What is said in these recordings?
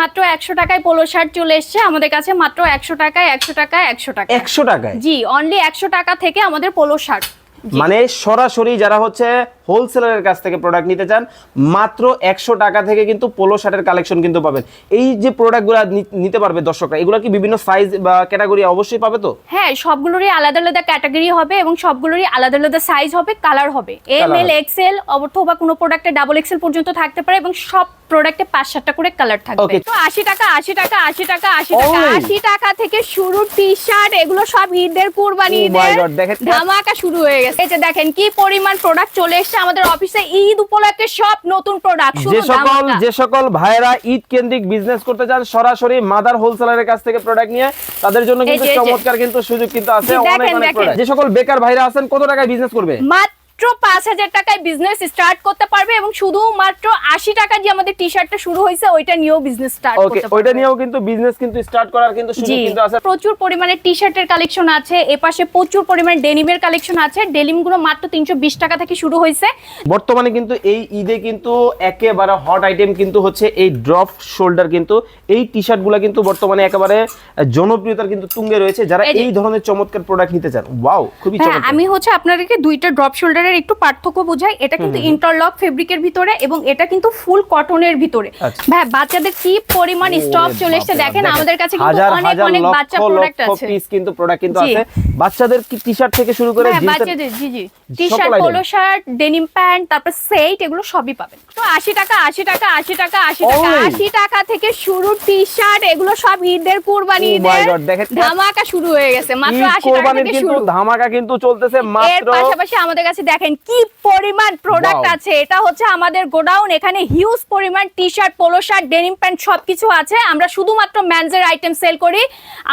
মাত্র একশো টাকায় পোলো শার্ট চলে এসছে। আমাদের কাছে মাত্র একশো টাকায় একশো টাকায় একশো টাকা একশো টাকায়? জি অনলি একশো টাকা থেকে আমাদের পোলো শার্ট। মানে সরাসরি যারা হচ্ছে হোলসেলারের কাছ থেকে প্রোডাক্ট নিতে চান মাত্র একশো টাকা থেকে কিন্তু পোলো শার্টের কালেকশন কিন্তু পাবেন। এই যে প্রোডাক্টগুলো নিতে পারবে দর্শকরা এগুলো কি বিভিন্ন সাইজ বা ক্যাটাগরি অবশ্যই পাবে তো? হ্যাঁ সবগুলোরই আলাদা আলাদা ক্যাটাগরি হবে এবং সবগুলোরই আলাদা আলাদা সাইজ হবে কালার হবে। এম এল এক্সেল অথবা কোনো প্রোডাক্টে ডাবল এক্সেল পর্যন্ত থাকতে পারে এবং সব প্রোডাক্টে পাঁচ সাতটা করে কালার থাকবে. তো আশি টাকা আশি টাকা আশি টাকা আশি টাকা আশি টাকা থেকে শুরু টি শার্ট এগুলো সব ঈদের কুরবানি Oh ঈদের ধামাকা শুরু হয়ে গেছে। এই যে দেখেন কি পরিমাণ প্রোডাক্ট চলে এসেছে। আমাদের অফিসে ঈদ উপলক্ষে সব নতুন প্রোডাক্ট যে সকল যে সকল ভাইরা ঈদ কেন্দ্রিক বিজনেস করতে চান সরাসরি মাদার হোলসেলারের কাছ থেকে প্রোডাক্ট নিয়ে তাদের জন্য কিন্তু। চমৎকার কিন্তু সুযোগ কিন্তু আছে অনেক অনেক যে সকল বেকার ভাইরা আছেন কত টাকায় বিজনেস করবে? মাত্র পাঁচ হাজার টাকায় বিজনেস স্টার্ট করতে পারবে এবং শুধুমাত্র আশি টাকা যে আমাদের টি শার্টটা শুরু হয়েছে ওইটা নিয়েও বিজনেস স্টার্ট করতে ওইটা নিয়েও কিন্তু বিজনেস কিন্তু স্টার্ট করার কিন্তু সুযোগ কিন্তু আছে। প্রচুর পরিমাণে টি শার্টের কালেকশন আছে এপাশে প্রচুর পরিমাণে ডেনিমের কালেকশন আছে ডেনিমগুলো মাত্র তিনশো বিশ টাকা থেকে শুরু হয়েছে। বর্তমানে কিন্তু এই ঈদে কিন্তু একেবারে হট আইটেম কিন্তু হচ্ছে এই ড্রপ শোল্ডার কিন্তু এই টি শার্টগুলা কিন্তু বর্তমানে একেবারে জনপ্রিয়তার কিন্তু তুঙ্গে রয়েছে যারা এই ধরনের চমৎকার প্রোডাক্ট নিতে চান। ওয়াও খুবই হ্যাঁ চমৎকার। আমি হচ্ছে আপনাদেরকে দুইটা ড্রপ শোল্ডারের একটু পার্থক্য বোঝাই এটা কিন্তু ইন্টারলক ফেব্রিকের ভিতরে এবং এটা কিন্তু ফুল কটনের ভিতরে। আচ্ছা। ভাই বাচ্চাদের কি পরিমাণ স্টক চলে এসেছে? দেখেন আমাদের কাছে কিন্তু অনেক অনেক বাচ্চা প্রোডাক্ট আছে। পিস কিন্তু প্রোডাক্ট কিন্তু আছে। বাচ্চাদের কি টি শার্ট থেকে শুরু করে জিন্সের বাচ্চাদের জি জি। T-shirt polo shirt denim pant তারপর সেট এগুলো সবই পাবেন। তো আশি টাকা আশি টাকা আশি টাকা আশি টাকা Only? আশি টাকা থেকে শুরু টি শার্ট এগুলো সব ঈদের কুরবানি Oh ঈদের ধামাকা শুরু হয়ে গেছে। মাত্র ঈদ আশি টাকা থেকে শুরু। ধামাকা কিন্তু চলতেছে মাত্র এর পাশাপাশি আমাদের কাছে দেখেন কি পরিমাণ প্রোডাক্ট আছে। এটা হচ্ছে আমাদের গোডাউন এখানে হিউজ পরিমাণ T-shirt polo shirt denim pant সবকিছু আছে। আমরা শুধুমাত্র ম্যানজের আইটেম সেল করি।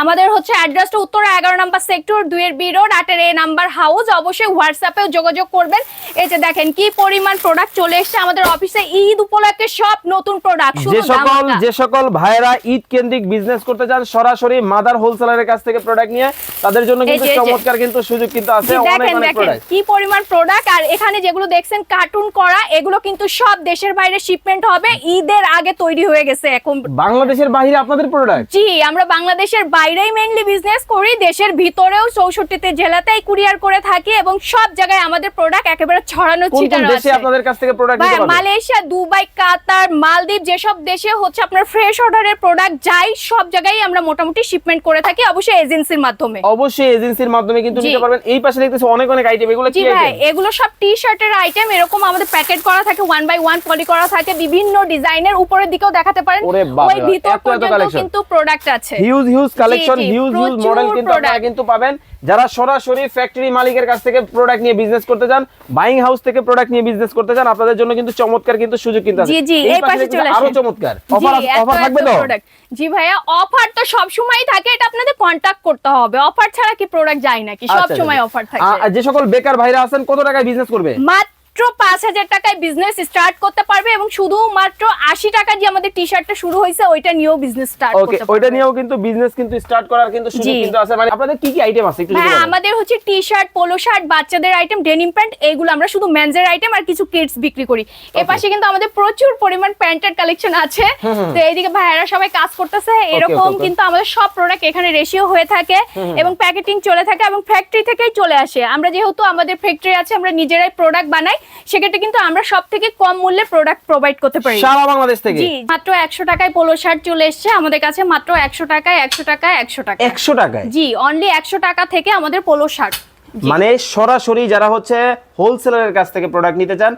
আমাদের হচ্ছে অ্যাড্রেসটা উত্তরা এগারো নাম্বার সেক্টর দুইয়ের বি রোড আটের এ নাম্বার হাউস অবশ্যই হোয়াটসঅ্যাপেও যোগাযোগ করবেন। এই যে দেখেন কি পরিমাণ প্রোডাক্ট চলে এসেছে আমাদের অফিসে ঈদ উপলক্ষে সব নতুন প্রোডাক্ট যে সকল যে সকল ভাইয়েরা ঈদ কেন্দ্রিক বিজনেস করতে চান সরাসরি মাদার হোলসেলারের কাছ থেকে প্রোডাক্ট নিয়ে তাদের জন্য কিন্তু। চমৎকার কিন্তু সুযোগ কিন্তু আছে। অনেক অনেক প্রোডাক্ট কি পরিমাণ প্রোডাক্ট আর এখানে যেগুলো দেখছেন কার্টুন করা এগুলো কিন্তু সব দেশের বাইরে শিপমেন্ট হবে। ঈদের আগে তৈরি হয়ে গেছে এখন। বাংলাদেশের বাইরে আপনাদের প্রোডাক্ট জি আমরা বাংলাদেশের বাইরেই মেইনলি বিজনেস করি দেশের ভিতরেও চৌষট্টিতে জেলাতেই কুরিয়ার করে থাকি এবং সব জায়গায় আমাদের প্রোডাক্ট একেবারে ছড়ানো ছিটানো দেশে আছে। আপনাদের কাছ থেকে প্রোডাক্ট মালয়েশিয়া দুবাই কাতার মালদ্বীপ যেসব দেশে হচ্ছে আপনার ফ্রেশ অর্ডারের প্রোডাক্ট যাই সব জায়গায় আমরা মোটামুটি শিপমেন্ট করে থাকি অবশ্যই এজেন্সির মাধ্যমে। অবশ্যই এজেন্সির মাধ্যমে কিন্তু নিতে পারবেন। এই পাশে দেখতেছি অনেক অনেক আইটেম এগুলো কি আইটেম এগুলো সব টি শার্টের আইটেম এরকম আমাদের প্যাকেট করা থাকে ওয়ান বাই ওয়ান পলি করা থাকে বিভিন্ন ডিজাইনের উপরের দিকেও দেখাতে পারেন। ওই ভিতর পর্যন্ত কিন্তু প্রোডাক্ট আছে। Huge huge collection huge huge model কিন্তু আপনারা কিন্তু পাবেন। যারা সরাসরি ফ্যাক্টরি মালিকের কাছ থেকে প্রোডাক্ট নিয়ে বিজনেস করতে চান বাইং হাউস থেকে প্রোডাক্ট নিয়ে বিজনেস করতে চান আপনাদের জন্য কিন্তু চমৎকার কিন্তু সুযোগ কিন্তু আছে। জি, জি, এই পাশে চলে আসুন। আরও চমৎকার অফার অফার থাকবে তো? জি ভাইয়া অফার তো সব সময় থাকে এটা আপনাদের কন্টাক্ট করতে হবে। অফার ছাড়া কি প্রোডাক্ট যায় নাকি? সব সময়। অফার থাকে যে সকল বেকার ভাইরা আছেন কত টাকায় বিজনেস করবে? মাত্র পাঁচ হাজার টাকায় বিজনেস স্টার্ট করতে পারবে এবং শুধু মাত্র আশি টাকা দিয়ে আমাদের টি শার্টটা শুরু হয়েছে ওইটা নিয়েও বিজনেস স্টার্ট ওকে ওইটা নিয়েও কিন্তু বিজনেস কিন্তু স্টার্ট করার কিন্তু সুযোগ কিন্তু আছে। মানে আপনাদের কি কি আইটেম আছে একটু হ্যাঁ আমাদের হচ্ছে টি শার্ট পোলো শার্ট বাচ্চাদের আইটেম ডেনিম প্যান্ট এইগুলো আমরা শুধু মেনজের আইটেম আর কিছু কিডস বিক্রি করি। এ পাশে কিন্তু আমাদের প্রচুর পরিমাণ প্যান্টের কালেকশন আছে। তো এইদিকে ভাইয়ারা সবাই কাজ করতেছে। এরকম কিন্তু আমাদের সব প্রোডাক্ট এখানে রেশিও হয়ে থাকে এবং প্যাকেটিং চলে থাকে এবং ফ্যাক্টরি থেকেই চলে আসে। আমরা যেহেতু আমাদের ফ্যাক্টরি আছে আমরা নিজেরাই প্রোডাক্ট বানাই। সেক্ষেত্রে কিন্তু আমরা সব থেকে কম মূল্যে প্রোডাক্ট প্রোভাইড করতে পারি। সারা বাংলাদেশ থেকে? জি মাত্র একশো টাকায় পোলো শার্ট চলে এসছে। আমাদের কাছে মাত্র একশো টাকায় একশো টাকায় একশো টাকা। একশো টাকায়? জি অনলি একশো টাকা থেকে আমাদের পোলো শার্ট মানে সরাসরি যারা হচ্ছে হোলসেলারের কাছ থেকে প্রোডাক্ট নিতে চান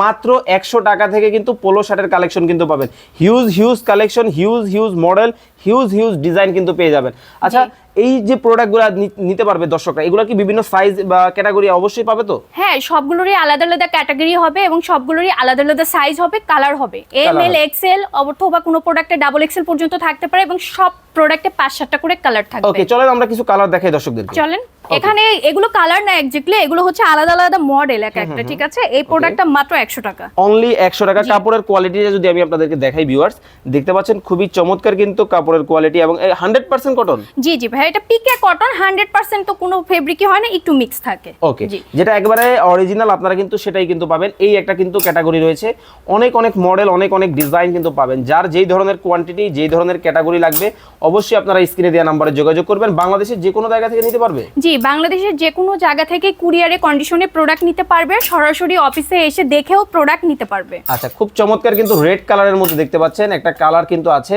মাত্র একশো টাকা থেকে কিন্তু পোলো শার্টের কালেকশন কিন্তু পাবেন। Huge huge collection huge huge model huge huge design কিন্তু পেয়ে যাবেন। আচ্ছা এই যে প্রোডাক্টগুলো নিতে পারবে দর্শকরা এগুলো কি বিভিন্ন সাইজ বা ক্যাটাগরি অবশ্যই পাবে তো? হ্যাঁ সবগুলোরই আলাদা আলাদা ক্যাটাগরি হবে এবং সবগুলোরই আলাদা আলাদা সাইজ হবে কালার হবে। M L. এক্সেল অথবা কোনো প্রোডাক্টে ডাবল এক্সেল পর্যন্ত থাকতে পারে এবং সব প্রোডাক্টে পাঁচ সাতটা করে কালার থাকবে। ওকে চলেন আমরা কিছু কালার দেখাই দর্শকদেরকে। চলেন। এখানে এগুলো কালার না একজাক্টলি এগুলো হচ্ছে আলাদা আলাদা মডেল এক একটা ঠিক আছে? এই প্রোডাক্টটা মাত্র একশো টাকা। অনলি একশো টাকা। কাপড়ের কোয়ালিটিটা যদি আমি আপনাদেরকে দেখাই ভিউয়ার্স দেখতে পাচ্ছেন খুবই চমৎকার কিন্তু কাপড়ের কোয়ালিটি এবং হান্ড্রেড পার্সেন্ট কটন জি জি ভাই এটা পিকে কটন হান্ড্রেড পার্সেন্ট তো কোনো ফেব্রিকই হয় না একটু মিক্স থাকে। ওকে যেটা একবারে অরিজিনাল আপনারা কিন্তু সেটাই কিন্তু পাবেন। এই একটা কিন্তু ক্যাটাগরি রয়েছে। অনেক অনেক মডেল অনেক অনেক ডিজাইন কিন্তু পাবেন। যার যেই ধরনের কোয়ান্টিটি যেই ধরনের ক্যাটাগরি লাগবে অবশ্যই আপনারা স্ক্রিনে দেওয়া নাম্বারে যোগাযোগ করবেন। বাংলাদেশের যে কোনো জায়গা থেকে নিতে পারবে? জি বাংলাদেশের যে কোনো জায়গা থেকে কুরিয়ারে কন্ডিশনে প্রোডাক্ট নিতে পারবে সরাসরি অফিসে এসে দেখেও প্রোডাক্ট নিতে পারবে। আচ্ছা খুব চমৎকার কিন্তু রেড কালারের মধ্যে দেখতে পাচ্ছেন একটা কালার কিন্তু আছে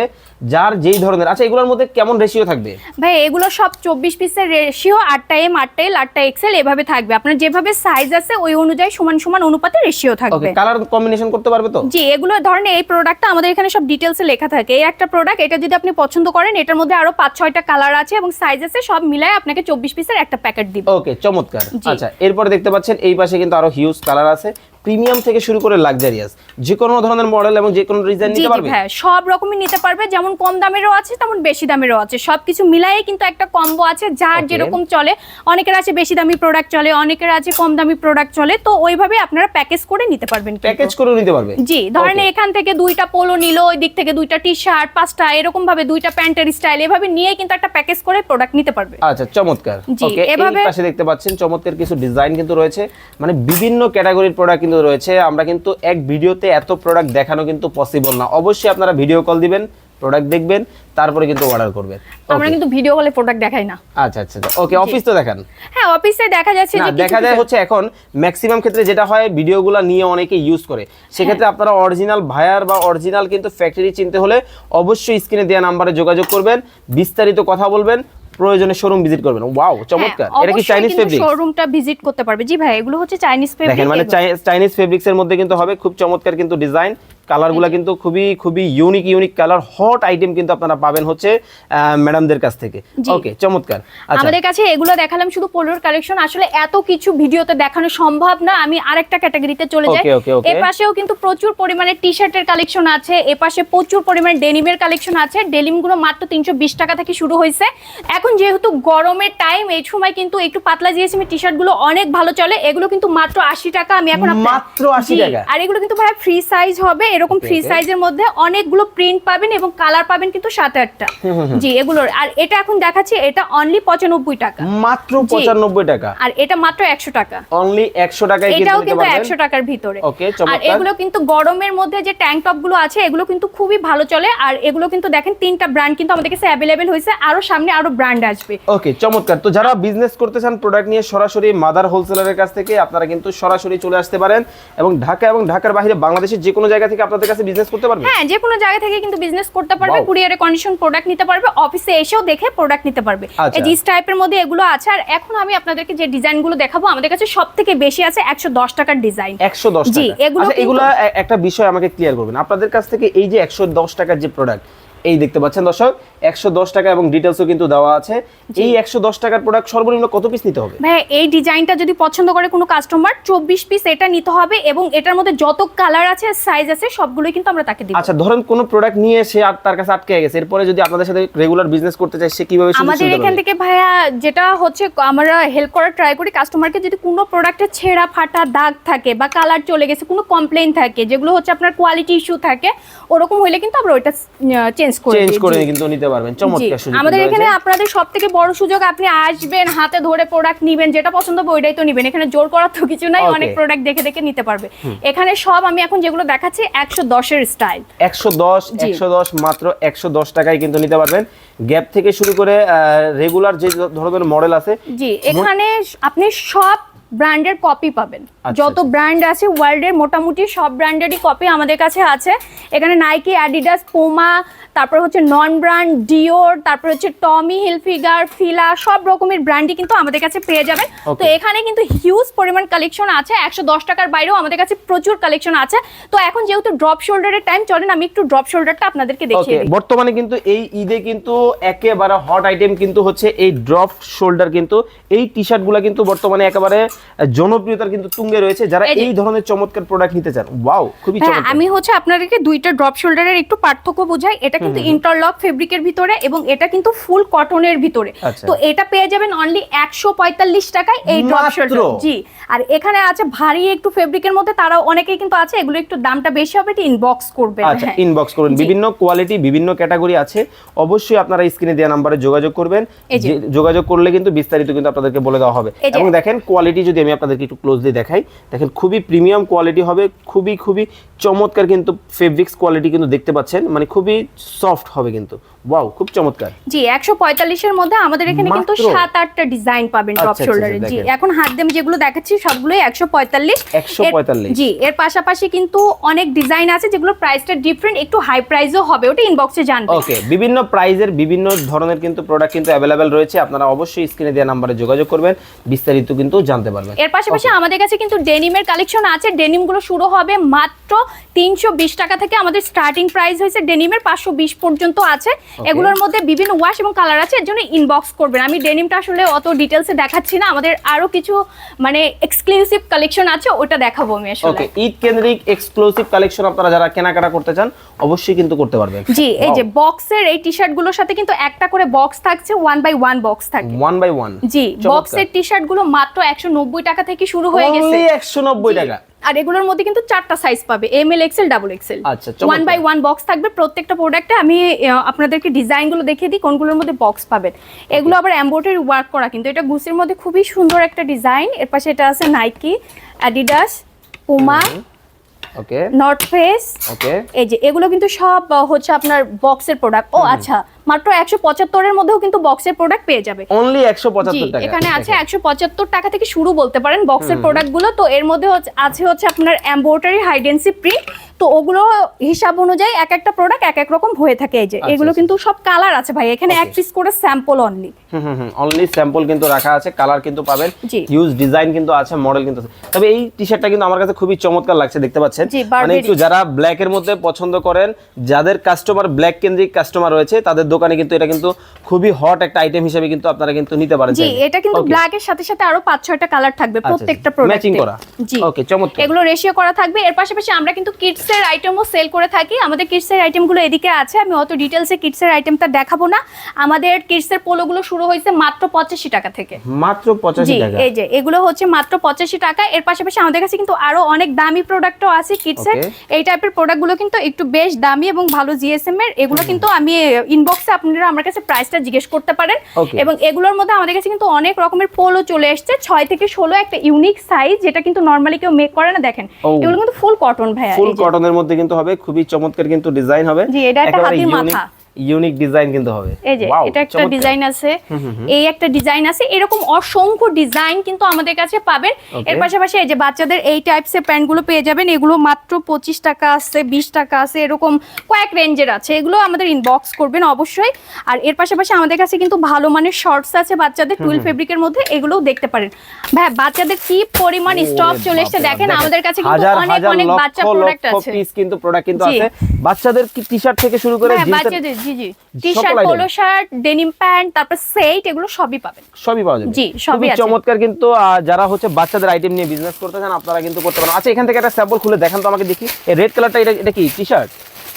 যার যেই ধরনের আচ্ছা এগুলোর মধ্যে কেমন রেশিও থাকবে? ভাই এগুলো সব চব্বিশ পিসের রেশিও আটটা এম আটটা এল আটটা এক্সেল এভাবে থাকবে। আপনার যেভাবে সাইজ আছে ওই অনুযায়ী সমান সমান অনুপাতে রেশিও থাকবে। কালার কম্বিনেশন করতে পারবে তো? জি এগুলো ধরেন এই প্রোডাক্টটা আমাদের এখানে সব ডিটেলসে লেখা থাকে। এই একটা প্রোডাক্ট এটা যদি আপনি পছন্দ করেন এটার মধ্যে আরও পাঁচ ছয়টা কালার আছে এবং সাইজ আছে সব মিলায় আপনাকে চব্বিশ পিসের একটা প্যাকেট দিব। ওকে চমৎকার। আচ্ছা এরপরে দেখতে পাচ্ছেন এই পাশে কিন্তু আরও হিউজ কালার আছে। প্রিমিয়াম থেকে শুরু করে লাক্সারিয়াস যে কোনো ধরনের মডেল এবং যে কোনো ডিজাইন নিতে পারবে? হ্যাঁ সব রকমই নিতে পারবে যেমন কম দামেরও আছে তেমন বেশি দামেরও আছে। সবকিছু মিলাই কিন্তু একটা কম্বো আছে যার যেরকম চলে। অনেকের আছে বেশি দামি প্রোডাক্ট চলে অনেকের আছে কম দামি প্রোডাক্ট চলে তো ওইভাবে আপনারা প্যাকেজ করে নিতে পারবেন প্যাকেজ করে নিতে পারবে? জি ধরেন এখান থেকে দুইটা পোলো নিল ওই দিক থেকে দুইটা টি শার্ট পাঁচটা এরকম ভাবে দুইটা প্যান্টের স্টাইল এভাবে নিয়ে কিন্তু একটা প্যাকেজ করে প্রোডাক্ট নিতে পারবে। আচ্ছা চমৎকার। ওকে এই এভাবে- পাশে দেখতে পাচ্ছেন চমৎকার কিছু ডিজাইন কিন্তু রয়েছে। মানে বিভিন্ন ক্যাটাগরির প্রোডাক্ট কিন্তু রয়েছে আমরা কিন্তু এক ভিডিওতে এত প্রোডাক্ট দেখানো কিন্তু পসিবল না। অবশ্যই আপনারা ভিডিও কল দিবেন প্রোডাক্ট দেখবেন তারপরে কিন্তু অর্ডার করবেন। আমরা কিন্তু ভিডিও কলে প্রোডাক্ট দেখাই না। আচ্ছা আচ্ছা ওকে অফিস তো দেখান। হ্যাঁ অফিসে দেখা যাচ্ছে যে দেখা যায় হচ্ছে এখন ম্যাক্সিমাম ক্ষেত্রে যেটা হয় ভিডিওগুলো নিয়ে অনেকে ইউজ করে। সেক্ষেত্রে আপনারা অরিজিনাল ভায়ার বা অরিজিনাল কিন্তু ফ্যাক্টরি চিনতে হলে অবশ্যই স্ক্রিনে দেওয়া নাম্বারে যোগাযোগ করবেন বিস্তারিত কথা বলবেন প্রয়োজনে শোরুম ভিজিট করবেন। ওয়াও চমৎকার। এটা কি চাইনিজ ফেব্রিক শোরুমটা ভিজিট করতে পারবে। জি ভাই এগুলো হচ্ছে চাইনিজ ফেব্রিক দেখেন মানে চাইনিজ ফেব্রিক্স এর মধ্যে কিন্তু হবে খুব চমৎকার কিন্তু ডিজাইন কালারগুলো কিন্তু খুবই খুবই unique unique colour hot item কিন্তু আপনারা পাবেন হচ্ছে ম্যাডামদের কাছ থেকে। ওকে চমৎকার। আচ্ছা। আমাদের কাছে এগুলো দেখালাম শুধু পোলোর কালেকশন আসলে এত কিছু ভিডিওতে দেখানো সম্ভব না আমি আরেকটা ক্যাটাগরিতে চলে যাই. এ পাশেও কিন্তু প্রচুর পরিমাণে টি শার্টের কালেকশন আছে এ পাশে প্রচুর পরিমাণে ডেনিমের কালেকশন আছে ডেনিমগুলো মাত্র তিনশো বিশ টাকা থেকে শুরু হয়েছে। এখন যেহেতু গরমের টাইম এই সময় কিন্তু একটু পাতলা জিএসএম টি শার্টগুলো অনেক ভালো চলে এগুলো কিন্তু মাত্র আশি টাকা আমি এখন মাত্র 80 জি, টাকা? আর এগুলো কিন্তু ভাই ফ্রি সাইজ হবে এরকম ফ্রি সাইজের মধ্যে অনেকগুলো প্রিন্ট পাবেন এবং কালার পাবেন কিন্তু সাত আটটা। জি এগুলোর। আর এটা এখন দেখাচ্ছি এটা অনলি পঁচানব্বই টাকা। মাত্র পঁচানব্বই টাকা। আর এটা মাত্র একশো টাকা। অনলি একশো কিন্তু এটাও কিন্তু একশো টাকার ভিতরে। আর এগুলো কিন্তু গরমের মধ্যে যে ট্যাঙ্ক টপগুলো আছে এগুলো কিন্তু খুবই ভালো চলে। আর এগুলো কিন্তু দেখেন তিনটা ব্র্যান্ড কিন্তু আমাদের কাছে অ্যাভেলেবেল হয়েছে। আরও সামনে আরও ব্র্যান্ড আসবে। ওকে চমৎকার। তো যারা বিজনেস করতে চান প্রোডাক্ট নিয়ে সরাসরি মাদার হোলসেলারের কাছ থেকে আপনারা কিন্তু সরাসরি চলে আসতে পারেন। এবং ঢাকা এবং ঢাকার বাইরে বাংলাদেশের যে কোনো জায়গা থেকে আপনাদের কাছে বিজনেস করতে পারবে? হ্যাঁ যে কোনো জায়গা থেকে কিন্তু বিজনেস করতে পারবে কুরিয়ারে কন্ডিশন প্রোডাক্ট নিতে পারবে অফিসে এসেও দেখে প্রোডাক্ট নিতে পারবে। আচ্ছা। এই জিস টাইপের মধ্যে এগুলো আছে আর এখন আমি আপনাদেরকে যে ডিজাইনগুলো দেখাবো আমাদের কাছে সবথেকে বেশি আছে একশো দশ টাকার ডিজাইন 110 টাকা জি, এগুলো এগুলো আচ্ছা এগুলা একটা বিষয় আমাকে ক্লিয়ার করবেন। আপনাদের কাছ থেকে এই যে একশো দশ টাকার যে প্রোডাক্ট এই দেখতে পাচ্ছেন দর্শক একশো দশ টাকা এবং ডিটেলসও কিন্তু দেওয়া আছে। এই একশো দশ টাকার প্রোডাক্ট সর্বনিম্ন কত পিস নিতে হবে? ভাই এই ডিজাইনটা যদি পছন্দ করে কোনো কাস্টমার চব্বিশ পিস এটা নিতে হবে এবং এটার মধ্যে যত কালার আছে সাইজ আছে সবগুলোই কিন্তু আমরা তাকে দিব। আচ্ছা ধরেন কোনো প্রোডাক্ট নিয়ে সে আর তার কাছে আটকে গেছে এরপরে যদি আপনাদের সাথে রেগুলার বিজনেস করতে চায় সে কীভাবে আমাদের এখান থেকে ভাইয়া যেটা হচ্ছে আমরা হেল্প করার ট্রাই করি কাস্টমারকে যদি কোনো প্রোডাক্টে ছেঁড়া ফাটা দাগ থাকে বা কালার চলে গেছে কোনো কমপ্লেন থাকে যেগুলো হচ্ছে আপনার কোয়ালিটি ইস্যু থাকে ওরকম হলে কিন্তু আমরা ওইটা চেঞ্জ করে চেঞ্জ করে কিন্তু নিতে পারবেন। চমৎকার সুযোগ আমাদের এখানে আপনাদের সব থেকে বড় সুযোগ আপনি আসবেন হাতে ধরে প্রোডাক্ট নিবেন যেটা পছন্দ হবে ওইটাই তো নিবেন। এখানে জোর করার তো কিছু নাই অনেক প্রোডাক্ট দেখে দেখে নিতে পারবে। এখানে সব আমি এখন যেগুলো দেখাচ্ছি একশো দশের স্টাইল একশো দশ জি। একশো দশ মাত্র একশো দশ টাকায় কিন্তু নিতে পারবেন। গ্যাপ থেকে শুরু করে রেগুলার যে ধরনের মডেল আছে জি এখানে আপনি সব ব্র্যান্ডের কপি পাবেন। যত আচ্ছা। ব্র্যান্ড আছে ওয়ার্ল্ডের মোটামুটি সব ব্র্যান্ডেরই কপি আমাদের কাছে আছে। এখানে নাইকি অ্যাডিডাস পোমা তারপর হচ্ছে নন ব্র্যান্ড ডিওর তারপর হচ্ছে টমি হিলফিগার ফিলা সব রকমের ব্র্যান্ডই কিন্তু আমাদের কাছে পেয়ে যাবেন। তো এখানে কিন্তু হিউজ পরিমাণ কালেকশন আছে একশো দশ টাকার বাইরেও আমাদের কাছে প্রচুর কালেকশন আছে। তো এখন যেহেতু ড্রপ শোল্ডারের টাইম চলেন আমি একটু ড্রপ শোল্ডারটা আপনাদেরকে দেখিয়ে দিই। বর্তমানে কিন্তু এই ঈদে কিন্তু একেবারে হট আইটেম কিন্তু হচ্ছে এই ড্রপ শোল্ডার কিন্তু এই টি শার্টগুলো কিন্তু বর্তমানে একেবারে জনপ্রিয়তার কিন্তু তুঙ্গে সঙ্গে রয়েছে যারা এই ধরনের চমৎকার প্রোডাক্ট নিতে চান। ওয়াও খুবই হ্যাঁ চমৎকার। আমি হচ্ছে আপনাদেরকে দুইটা ড্রপ শোল্ডারের একটু পার্থক্য বোঝাই। এটা কিন্তু ইন্টারলক ফেব্রিকের ভিতরে এবং এটা কিন্তু ফুল কটনের ভিতরে। আচ্ছা। তো এটা পেয়ে যাবেন অনলি একশো পঁয়তাল্লিশ টাকায় এই ড্রপ মাত্র? শোল্ডার জি আর এখানে আছে ভারী একটু ফেব্রিকের মধ্যে তারাও অনেকেই কিন্তু আছে এগুলো একটু দামটা বেশি হবে এটা ইনবক্স করবেন। আচ্ছা হ্যাঁ। ইনবক্স করুন। বিভিন্ন কোয়ালিটি বিভিন্ন ক্যাটাগরি আছে। অবশ্যই আপনারা স্ক্রিনে দেওয়া নাম্বারে যোগাযোগ করবেন। যোগাযোগ করলে কিন্তু বিস্তারিত কিন্তু আপনাদেরকে বলে দেওয়া হবে। এবং দেখেন কোয়ালিটি যদি আমি আপনাদেরকে একটু ক্লোজলি দেখাই দেখেন খুবই প্রিমিয়াম কোয়ালিটি হবে, খুবই খুবই চমৎকার কিন্তু ফেব্রিক্স কোয়ালিটি কিন্তু দেখতে পাচ্ছেন মানে খুবই সফট হবে কিন্তু। ওয়াও খুব চমৎকার। জি একশো পঁয়তাল্লিশের মধ্যে আমাদের এখানে কিন্তু সাত আটটা ডিজাইন পাবেন আচ্ছা, টপ আচ্ছা, শোল্ডারে আচ্ছা, জি এখন হাত দিয়ে যেগুলো দেখাচ্ছি সবগুলোই একশো পঁয়তাল্লিশ। 145 জি এর পাশাপাশি কিন্তু অনেক ডিজাইন আছে যেগুলো প্রাইসটা ডিফারেন্ট একটু হাই প্রাইসও হবে ওটা ইনবক্সে জানবে। ওকে বিভিন্ন প্রাইজের বিভিন্ন ধরনের কিন্তু প্রোডাক্ট কিন্তু অ্যাভেলেবেল রয়েছে। আপনারা অবশ্যই স্ক্রিনে দেওয়া নাম্বারে যোগাযোগ করবেন বিস্তারিত কিন্তু জানতে পারবেন। এর পাশাপাশি আমাদের কাছে কিন্তু ডেনিমের কালেকশন আছে। ডেনিমগুলো শুরু হবে মাত্র তিনশো বিশ টাকা থেকে আমাদের স্টার্টিং প্রাইস হয়েছে। ডেনিমের পাঁচশো বিশ পর্যন্ত আছে। এগুলোর মধ্যে বিভিন্ন ওয়াশ এবং কালার আছে এর জন্য ইনবক্স করবেন। আমি ডেনিমটা আসলে অত ডিটেলসে দেখাচ্ছি না আমাদের আরও কিছু মানে এক্সক্লুসিভ কালেকশন আছে ওটা দেখাবো আমি আসলে। ওকে ঈদ কেন্দ্রিক এক্সক্লুসিভ কালেকশন আপনারা যারা কেনাকাটা করতে চান অবশ্যই কিন্তু করতে পারবেন। জি এই যে বক্সের এই টি শার্টগুলোর সাথে কিন্তু একটা করে বক্স থাকছে ওয়ান বাই ওয়ান বক্স থাকে। ওয়ান বাই ওয়ান জি বক্সের টি শার্টগুলো মাত্র একশো নব্বই টাকা থেকে শুরু হয়ে গেছে। একশো নব্বই টাকা। আর এগুলোর মধ্যে কিন্তু চারটা সাইজ পাবে M L XL double XL আচ্ছা, ওয়ান বাই ওয়ান বক্স থাকবে প্রত্যেকটা প্রোডাক্টে আমি আপনাদেরকে ডিজাইনগুলো দেখিয়ে দিই কোনগুলোর মধ্যে বক্স পাবেন। এগুলো আবার এমব্রয়ডারি ওয়ার্ক করা কিন্তু এটা গুসির মধ্যে খুবই সুন্দর একটা ডিজাইন এর পাশে এটা আছে Nike Adidas Puma okay North Face okay এই যে এগুলো কিন্তু সব হচ্ছে আপনার বক্সের প্রোডাক্ট ও আচ্ছা মাত্র একশো পঁচাত্তরের মধ্যেও কিন্তু বক্সের প্রোডাক্ট পেয়ে যাবে। অনলি একশো পঁচাত্তর টাকা। এখানে আছে একশো পঁচাত্তর টাকা থেকে শুরু বলতে পারেন বক্সের প্রোডাক্টগুলো। তো এর মধ্যে আছে হচ্ছে আপনার এম্ব্রয়ডারি হাইডেন্সি প্রিন্ট তো ওগুলো হিসাব অনুযায়ী এক একটা প্রোডাক্ট এক এক রকম হয়ে থাকে এই যে। আচ্ছা, এগুলো আচ্ছা। কিন্তু সব কালার আছে ভাই। এখানে এক পিস করে স্যাম্পল অনলি অনলি স্যাম্পল কিন্তু রাখা আছে কালার কিন্তু পাবেন। হিউজ ডিজাইন কিন্তু আছে মডেল কিন্তু তবে এই টি শার্টটা কিন্তু আমার কাছে খুবই চমৎকার লাগছে দেখতে পাচ্ছেন? মানে একটু যারা ব্ল্যাক এর মধ্যে পছন্দ করেন যাদের কাস্টমার ব্ল্যাক কেন্দ্রিক কাস্টমার রয়েছে তাদের দোকানে কিন্তু এটা কিন্তু খুবই হট একটা আইটেম হিসেবে কিন্তু আপনারা কিন্তু নিতে পারেন জি এটা কিন্তু ব্ল্যাক এর সাথে সাথে আরও পাঁচ ছয়টা কালার থাকবে আচ্ছা, প্রত্যেকটা আচ্ছা। প্রোডাক্টে Matching করা। জি। Okay, চমৎকার। এগুলো রেশিও করা থাকবে। এর পাশাপাশি আমরা কিন্তু কিডস এর আইটেমও সেল করে থাকি। আমাদের কিডস এর আইটেমগুলো এদিকে আছে। আমি অত ডিটেলসে কিডস এর আইটেমটা দেখাবো না। আমাদের কিডস এর পোলোগুলো শুরু হয়েছে মাত্র পঁচাশি টাকা থেকে। মাত্র পঁচাশি জি টাকা। এই যে এগুলো হচ্ছে মাত্র পঁচাশি টাকা। এর পাশাপাশি আমাদের কাছে কিন্তু আরও অনেক দামি প্রোডাক্টও আছে কিডসের Okay. এই টাইপের প্রোডাক্টগুলো কিন্তু একটু বেশ দামি এবং ভালো জিএসএম এর এগুলো কিন্তু আমি ইনবক্সে আপনারা আমার কাছে প্রাইসটা জিজ্ঞেস করতে পারেন। এবং এগুলোর মধ্যে আমাদের কাছে কিন্তু অনেক রকমের পোলো চলে এসেছে। ছয় থেকে ষোলো একটা ইউনিক সাইজ যেটা কিন্তু নর্মালি কেউ মেক করে না দেখেন. এগুলো কিন্তু ফুল কটন ভাই ফুল কটনের মধ্যে কিন্তু হবে খুবই চমৎকার কিন্তু ডিজাইন হবে। জি, এটা একটা হাতির মাথা। ইউনিক ডিজাইন কিন্তু হবে। এই যে এটা একটা ডিজাইন আছে। এই একটা ডিজাইন আছে এরকম অসংখ্য ডিজাইন কিন্তু আমাদের কাছে পাবেন। এর পাশাপাশি এই যে বাচ্চাদের এই পেয়ে যাবেন এগুলো মাত্র পঁচিশ টাকা আছে বিশ টাকা আছে এরকম কয়েক রেঞ্জের আছে। এগুলো আমাদের ইনবক্স করবেন অবশ্যই। আর এর পাশাপাশি আমাদের কাছে কিন্তু ভালো মানের শর্টস আছে বাচ্চাদের টুয়েলভ ফেব্রিকের মধ্যে এগুলোও দেখতে পারেন। ভাই বাচ্চাদের কি পরিমাণ স্টক চলে এসেছে? দেখেন আমাদের কাছে কিন্তু অনেক অনেক বাচ্চা প্রোডাক্ট আছে। পিস কিন্তু প্রোডাক্ট কিন্তু আছে। বাচ্চাদের কি টি শার্ট থেকে শুরু করে বাচ্চাদের জি জি। টি-শার্ট। শার্ট ডেনিম প্যান্ট তারপর সেট এগুলো সবই পাবেন। সবই পাওয়া যাবে। জি, সবই আছে। চমৎকার কিন্তু যারা হচ্ছে বাচ্চাদের আইটেম নিয়ে বিজনেস করতে চান আপনারা কিন্তু করতে পারেন। আচ্ছা এখান থেকে একটা স্যাম্পল খুলে দেখেন তো আমাকে দেখি। এই রেড কালারটা এটা এটা কি? টি শার্ট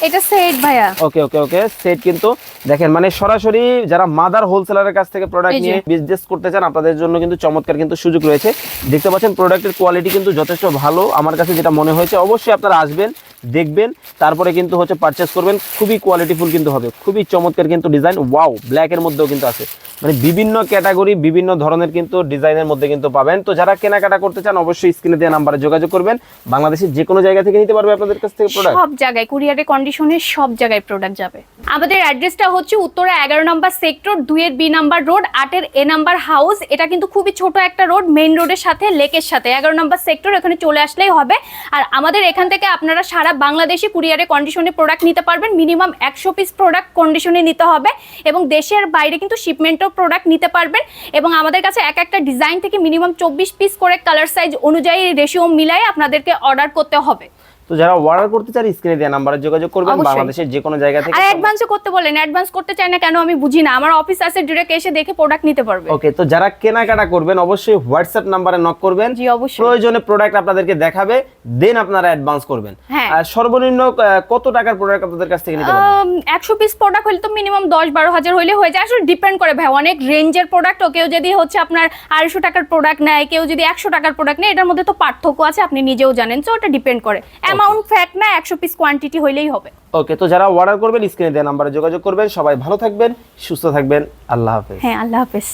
এটা সেট ভাইয়া। ওকে ওকে ওকে সেট কিন্তু দেখেন মানে সরাসরি যারা মাদার হোলসেলারের কাছ থেকে প্রোডাক্ট নিয়ে বিজনেস করতে চান আপনাদের জন্য কিন্তু চমৎকার কিন্তু সুযোগ রয়েছে। দেখতে পাচ্ছেন প্রোডাক্টের কোয়ালিটি কিন্তু যথেষ্ট ভালো। আমার কাছে যেটা মনে হয়েছে অবশ্যই আপনারা আসবেন দেখবেন তারপরে কিন্তু হচ্ছে পারচেস করবেন। খুবই কোয়ালিটিফুল কিন্তু হবে। খুবই চমৎকার কিন্তু ডিজাইন ওয়াও ব্ল্যাকের মধ্যেও কিন্তু আছে। মানে বিভিন্ন ক্যাটাগরি বিভিন্ন ধরনের কিন্তু ডিজাইনের মধ্যে কিন্তু পাবেন। তো যারা কেনাকাটা করতে চান অবশ্যই স্ক্রিনে দেওয়া নাম্বারে যোগাযোগ করবেন। বাংলাদেশের যে কোনো জায়গা থেকে নিতে পারবে আপনাদের কাছ থেকে প্রোডাক্ট সব জায়গায় কুরিয়ারের কন্ডিশনে সব জায়গায় প্রোডাক্ট যাবে। আমাদের অ্যাড্রেসটা হচ্ছে উত্তরা এগারো নম্বর সেক্টর দুইয়ের বি নাম্বার রোড আটের এ নাম্বার হাউস এটা কিন্তু খুবই ছোট একটা রোড মেইন রোডের সাথে লেকের সাথে। এগারো নম্বর সেক্টর এখানে চলে আসলেই হবে। আর আমাদের এখান থেকে আপনারা সারা বাংলাদেশে কুরিয়ারে কন্ডিশনে প্রোডাক্ট নিতে পারবেন। মিনিমাম একশো পিস প্রোডাক্ট কন্ডিশনে নিতে হবে। এবং দেশের বাইরে কিন্তু শিপমেন্টও প্রোডাক্ট নিতে পারবেন। এবং আমাদের কাছে এক একটা ডিজাইন থেকে মিনিমাম চব্বিশ পিস করে কালার সাইজ অনুযায়ী রেশিও মিলাই আপনাদেরকে অর্ডার করতে হবে। তো যারা অর্ডার করতে চান স্ক্রিনে দেওয়া নাম্বারে যোগাযোগ করবেন বাংলাদেশের যে কোনো জায়গা থেকে আর অ্যাডভান্সও করতে বলেন অ্যাডভান্স করতে চাই না কেন আমি বুঝি না। আমার অফিস আছে ডিরেক্ট এসে দেখে প্রোডাক্ট নিতে পারবে। ওকে তো যারা কেনাকাটা করবেন অবশ্যই হোয়াটসঅ্যাপ নাম্বারে নক করবেন। জি অবশ্যই। প্রয়োজনে প্রোডাক্ট আপনাদেরকে দেখাবে দেন আপনারা অ্যাডভান্স করবেন। হ্যাঁ। আর সর্বনিম্ন কত টাকার প্রোডাক্ট আপনাদের কাছ থেকে নিতে পারবেন? একশো পিস প্রোডাক্ট হলে তো মিনিমাম দশ বারো হাজার হলে হয়ে যায়। আসলে ডিপেন্ড করে ভাই অনেক রেঞ্জের প্রোডাক্ট ও কেউ যদি হচ্ছে আপনার আড়াইশো টাকার প্রোডাক্ট নেয় কেউ যদি একশো টাকার প্রোডাক্ট নেয় এটার মধ্যে তো পার্থক্য আছে আপনি নিজেও জানেন তো ওটা ডিপেন্ড করে। অ্যামাউন্ট ফ্যাট না একশো পিস কোয়ান্টিটি হইলেই হবে। ওকে তো যারা অর্ডার করবেন স্ক্রিনে দেওয়া নম্বরে যোগাযোগ করবেন। সবাই ভালো থাকবেন সুস্থ থাকবেন। আল্লাহ হাফেজ। হ্যাঁ আল্লাহ হাফেজ।